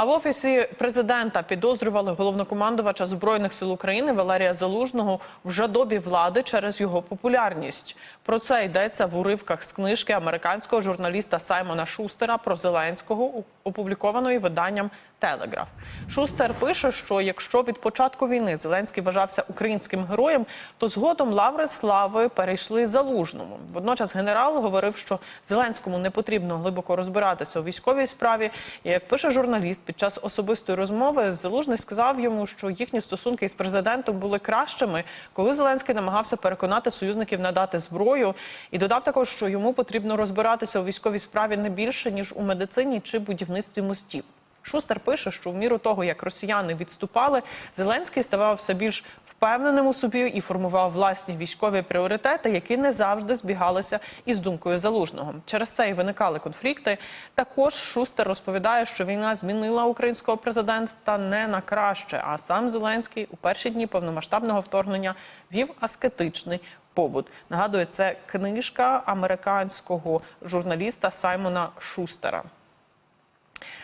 А в офісі президента підозрювали головнокомандувача збройних сил України Валерія Залужного в жадобі влади через його популярність. Про це йдеться в уривках з книжки американського журналіста Саймона Шустера про Зеленського, опублікованої виданням Телеграф. Шустер пише, що якщо від початку війни Зеленський вважався українським героєм, то згодом лаври слави перейшли залужному. Водночас генерал говорив, що Зеленському не потрібно глибоко розбиратися у військовій справі. І як пише журналіст, під час особистої розмови залужний сказав йому, що їхні стосунки із президентом були кращими, коли Зеленський намагався переконати союзників надати зброю, і додав також, що йому потрібно розбиратися у військовій справі не більше ніж у медицині чи будівництві мостів. Шустер пише, що в міру того, як росіяни відступали, Зеленський ставав все більш впевненим у собі і формував власні військові пріоритети, які не завжди збігалися із думкою залужного. Через це і виникали конфлікти. Також Шустер розповідає, що війна змінила українського президента не на краще. А сам Зеленський у перші дні повномасштабного вторгнення вів аскетичний побут. Нагадую, це книжка американського журналіста Саймона Шустера.